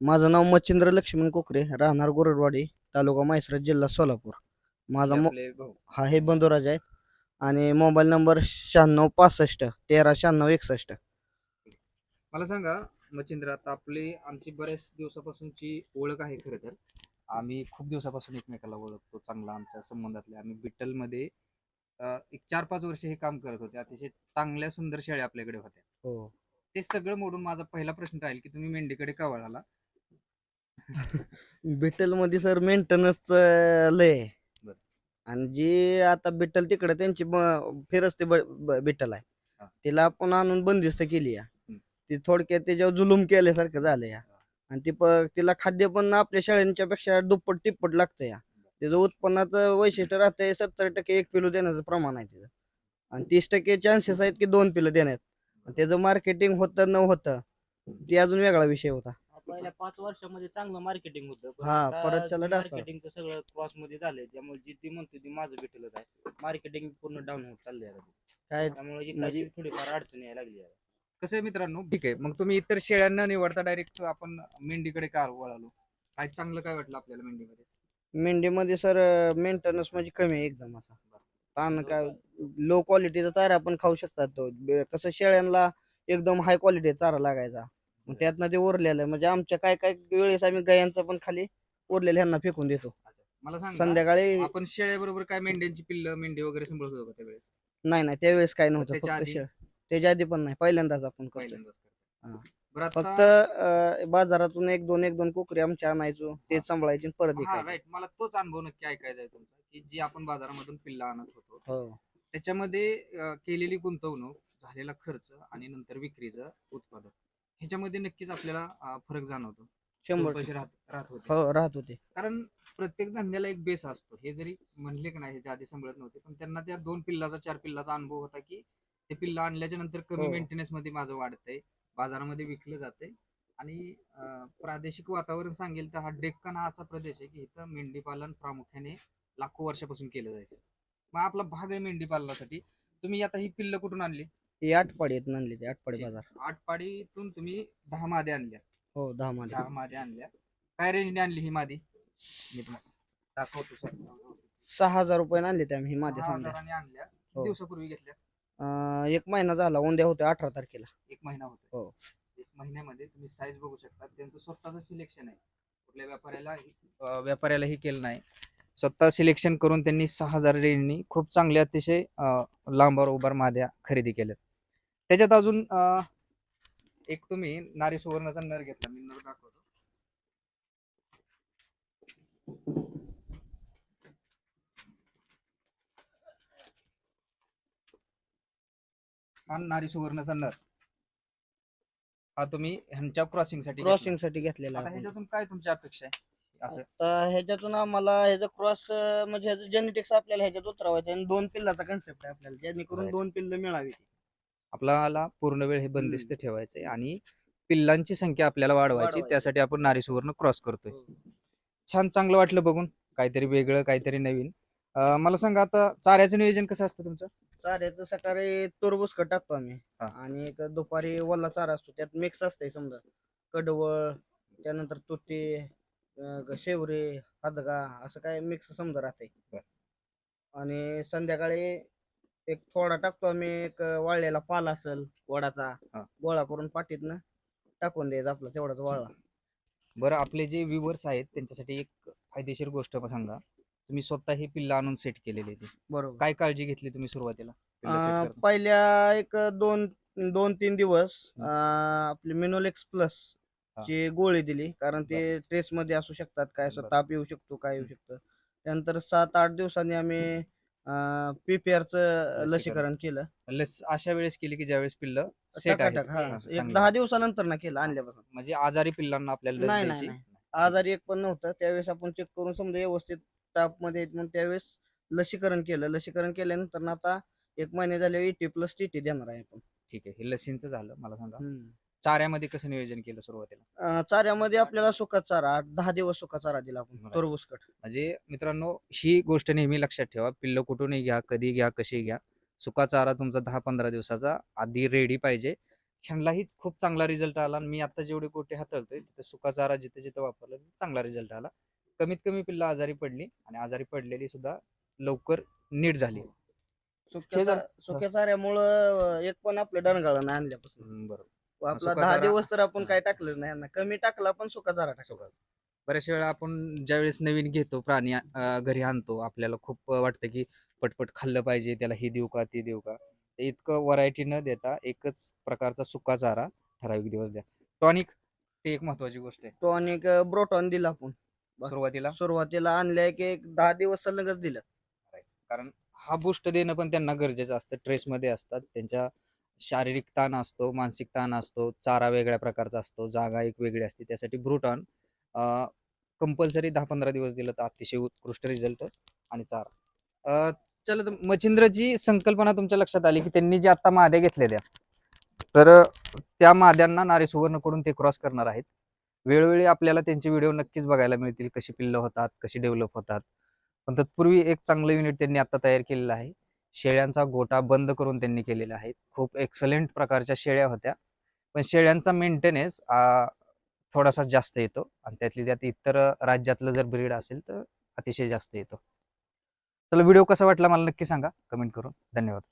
माझं नाव मच्छिंद्र लक्ष्मण कोकरे राहणार गोरडवाडी तालुका म्हैसराज जिल्हा सोलापूर. माझा हे मो आपले भाऊ. हा हे बंधुराज आहे आणि मोबाईल नंबर शहाण्णव पासष्ट तेरा शहाण्णव एकसष्ट. मला सांगा मच्छिंद्र आता आपली आमची बऱ्याच दिवसापासूनची ओळख आहे खरं तर. आम्ही खूप दिवसापासून एकमेकाला ओळखतो चांगला आमच्या संबंधातले. आम्ही बिट्टलमध्ये अं, एक चार पाच वर्ष हे काम करत होते. अतिशय चांगल्या सुंदर शेळ्या आपल्याकडे होत्या. हो. ते सगळं मोडून माझा पहिला प्रश्न राहील की तुम्ही मेंढीकडे का वळाला बिटलमध्ये सर मेंटेनन्स लय आहे. बरं. आणि जी आता बिटल तिकडे त्यांची ब- फिरस्ते बिटल आहे हा. तिला आपण आणून बंदिस्त केली हम्म. ती थोडक्यात त्याच्यावर जुलूम केल्यासारखं झालं या आणि ती प तिला खाद्य पण आपल्या शाळांच्या पेक्षा दुप्पट तिप्पट लागतं या त्याचं उत्पन्नाचं वैशिष्ट्य राहतंय सत्तर टक्के एक किलो देण्याचं प्रमाण आहे तिचं आणि तीस टक्के चान्सेस आहेत की दोन किलो देण्यात आणि त्याचं मार्केटिंग होतं न होतं ते अजून वेगळा विषय होता पहिल्या पाच वर्षामध्ये चांगलं मार्केटिंग होतं पण हा, परत डास. मार्केटिंगचं सगळं क्रॉसमध्ये झालंय त्यामुळे जी ती म्हणते ती माझं भेटलंच आहे. मार्केटिंग पूर्ण डाऊन होत चाललंय आता. काय त्यामुळे म्हणजे- थोडीफार अडचण यायला लागली आहे. कसं आहे मित्रांनो ठीक आहे. मग तुम्ही इतर शेळ्या न निवडता डायरेक्ट आपण मेंढीकडे का वळालो? काय चांगलं काय वाटलं आपल्याला मेंढीमध्ये? मेंढीमध्ये सर मेंटेनन्स म्हणजे कमी आहे एकदम असा. ताण काय लो क्वालिटीचा चारा आपण खाऊ शकतात तो. बे- कसं शेळ्यांना एकदम हाय क्वालिटी चारा लागायचा. मग त्यातनं ते उरलेलं आहे. म्हणजे आमच्या काय काय वेळेस आम्ही गायांचं पण खाली उरलेलं ह्यांना फेकून देतो मला सांगा संध्याकाळी आपण शेळ्याबरोबर काय मेंढ्यांची पिल्ल मेंढी वगैरे सांभाळत होतो का त्यावेळेस नाही नाही त्यावेळेस काय नव्हतं त्याच्या फक्त आधी? शेळ त्याच्या आधी पण नाही पहिल्यांदाच आपण करतो पहिल्यांदाच. हा. बरं फक्त आता अं, बाजारातून एक दोन एक दोन कोकरी आमच्या आणायचो तेच सांभाळायची आणि परत हा विकायची. राईट मला तोच अनुभव नक्की ऐकायचा आहे तुमचा की जी आपण बाजारामधून पिल्ल आणत होतो हो त्याच्यामध्ये अं, केलेली गुंतवणूक झालेला खर्च आणि नंतर विक्रीचं उत्पादन ह्याच्यामध्ये नक्कीच आपल्याला फरक जाणवतो. शंभर पैसे राहत राहत होते. हो राहत होते. कारण प्रत्येक धंद्याला एक बेस असतो. हे जरी म्हणले की नाही ह्याच्या आधी सांभाळत नव्हते पण त्यांना त्या दोन पिल्लाचा चार पिल्लाचा अनुभव होता की ते पिल्ला आणल्याच्या नंतर कमी हो. मेंटेनन्समध्ये माझं वाढतंय बाजारामध्ये विकलं जातंय. आणि अं, प्रादेशिक वातावरण सांगेल तर हा डेक्कन हा असा प्रदेश आहे की इथं मेंढी पालन प्रामुख्याने लाखो वर्षापासून केलं जायचं. मग आपला भाग आहे मेंढी पालनासाठी तुम्ही आता ही पिल्ल कुठून आणली? ही आठपाडीत आणली ते आठपाडी बाजार. आठपाडीतून तुम्ही दहा मादे आणल्या. हो दहा मध्ये दहा मादे आणल्या. काय रेंजने आणली ही मादी? मी तुम्हाला दाखवतो सर. सहा हजार रुपये आणले ते आम्ही माझ्या सहा समजा. हजाराने आणल्या. किती हो. दिवसापूर्वी घेतल्या? अं, एक महिना झाला उद्या होते अठरा तारखेला. एक महिना होतो हो. एक महिन्यामध्ये तुम्ही साईज बघू शकता. त्यांचं स्वतःचं सिलेक्शन आहे. कुठल्या व्यापाऱ्याला अं, व्यापाऱ्याला हे केलं नाही. स्वतः सिलेक्शन करून त्यांनी सहा हजार रेंजनी खूप चांगल्या अतिशय अं, लांबार उभार माद्या खरेदी केल्यात. त्याच्यात अजून एक तुम्ही नारी सुवर्णाचा नर घेतला मी नर दाखवतो. हा नारी सुवर्णाचा नर. हा तुम्ही ह्यांच्या क्रॉसिंगसाठी. क्रॉसिंगसाठी घेतलेला आता. ह्याच्यातून काय तुमची अपेक्षा आहे? असं. आता ह्याच्यातून आम्हाला ह्याचं क्रॉस म्हणजे ह्याचं जेनेटिक्स आपल्याला ह्याच्यात उतरवायचं आणि दोन पिल्लाचा कन्सेप्ट आहे आपल्याला. जेणेकरून. दोन पिल्ल मिळावी आपल्याला पूर्ण वेळ हे बंदिस्त ठेवायचंय आणि पिल्लांची संख्या आपल्याला वाढवायची वाढवायची. त्यासाठी आपण नारी सुवर्ण क्रॉस करतोय हो. छान चांगलं वाटलं बघून काहीतरी वेगळं काहीतरी नवीन अं, मला सांगा आता चाऱ्याचं नियोजन कसं असतं तुमचं चाऱ्याचं सकाळी टरबूज खत टाकतो आम्ही हा. आणि एक दुपारी वल्ला चारा असतो त्यात मिक्स असतंय समजा कडवळ त्यानंतर तुती अं, शेवरे हदगा असं काय मिक्स समजा राहतंय बर. आणि संध्याकाळी एक थोडा टाकतो आम्ही एक वाळलेला पाला असेल वडाचा हा. गोळा करून पाठीतनं टाकून द्यायचा आपला तेवढाच वाळला बरं आपले जे व्ह्युअर्स आहेत त्यांच्यासाठी एक फायदेशीर गोष्ट पण सांगा तुम्ही स्वतः ही पिल्लं आणून सेट केलेली ती. बरोबर काय काळजी घेतली तुम्ही सुरुवातीला पिल्लं set अं, करताना? पहिल्या एक दोन दोन तीन दिवस हम्म. अं, आपली मिनोलेक्स प्लस हा. ची गोळी दिली कारण ते ट्रेस मध्ये असू शकतात काय असं बरं. ताप येऊ शकतो काय येऊ शकतं त्यानंतर सात आठ दिवसांनी आम्ही पीपीआर च लसीकरण. केलं. लस अशा वेळेस केली की ज्यावेळेस पिल्लं सेट आहे टकाटक, हा. एक दहा. दिवसानंतर ना केलं आणल्यापासून. म्हणजे आजारी पिल्लांना आपल्याला लस नाही, द्यायची. नाही, आजारी एक पण नव्हतं. त्यावेळेस आपण चेक करून समजा व्यवस्थित तापमध्ये आहेत म्हणून त्यावेळेस लसीकरण केलं. लसीकरण केल्यानंतर ना आता एक महिने झाले एटी प्लस टी द्याणार आहे आपण. ठीक आहे. हे लसींचं झालं. मला सांगा. हम्म. चाऱ्यामध्ये कसं नियोजन केलं सुरुवातीला? अं, चाऱ्यामध्ये आपल्याला सुका चारा आठ दहा दिवस सुका चारा दिला आपण म्हणजे मित्रांनो ही गोष्ट नेहमी लक्षात ठेवा पिल्ल कुठूनही घ्या कधी घ्या कशी घ्या सुका चारा तुमचा दहा पंधरा दिवसाचा आधी रेडी पाहिजे. ह्यांनाही खूप चांगला रिझल्ट आला आणि मी आता जेवढे गोटे हाताळतोय तिथे सुका चारा जिथे जिथे वापरला तिथे चांगला रिझल्ट आला. कमीत कमी पिल्लं आजारी पडली आणि आजारी पडलेली सुद्धा लवकर नीट झाली. सुक्या शेजार- चा- सुक्या चाऱ्यामुळं एक पण आपलं डणगाळं नाही आणल्यापासून बरोबर. आपला सुका दहा चारा- दिवस तर आपण. काय टाकलं नाही. कमी टाकला पण सुका चारा टाकला. सुका बऱ्याच वेळा आपण ज्यावेळेस नवीन घेतो प्राणी अं, घरी आणतो आपल्याला खूप वाटतं की पटपट खाल्लं पाहिजे त्याला हे देऊ का ते देऊ का? ते इतकं व्हरायटी न देता एकच प्रकारचा सुका चारा ठराविक दिवस द्या. टॉनिक ते एक महत्वाची गोष्ट आहे. तो आणि ब्रोटॉन दिला आपण. सुरुवातीला? सुरुवातीला आणल्या की एक दहा दिवस सलगच दिलं. कारण हा बूस्ट देणं पण त्यांना गरजेचं असतं. ट्रेसमध्ये असतात. त्यांच्या शारीरिक ताण असतो मानसिक ताण असतो चारा वेगळ्या प्रकारचा असतो जागा एक वेगळी असते त्यासाठी ब्रुटॉन कंपल्सरी दहा पंधरा दिवस दिलं तर अतिशय उत्कृष्ट रिझल्ट आणि चारा. चला तर मच्छिंद्रची संकल्पना तुमच्या लक्षात आली की त्यांनी जे आता माद्या घेतलेल्या तर त्या माद्यांना नारी सुवर्णकडून ते क्रॉस करणार आहेत. वेळोवेळी आपल्याला त्यांचे व्हिडिओ नक्कीच बघायला मिळतील कशी पिल्लं होतात कशी डेव्हलप होतात. पण तत्पूर्वी एक चांगलं युनिट त्यांनी आता तयार केलेलं आहे. शेळ्यांचा गोटा बंद करून त्यांनी केलेला आहे. खूप एक्सलेंट प्रकारच्या शेळ्या होत्या. पण शेळ्यांचा मेंटेनन्स थोडासा जास्त येतो. आणि त्यातली त्यात इतर राज्यातलं जर ब्रीड असेल तर अतिशय जास्त येतो. चला व्हिडिओ कसा वाटला मला नक्की सांगा. कमेंट करून. धन्यवाद.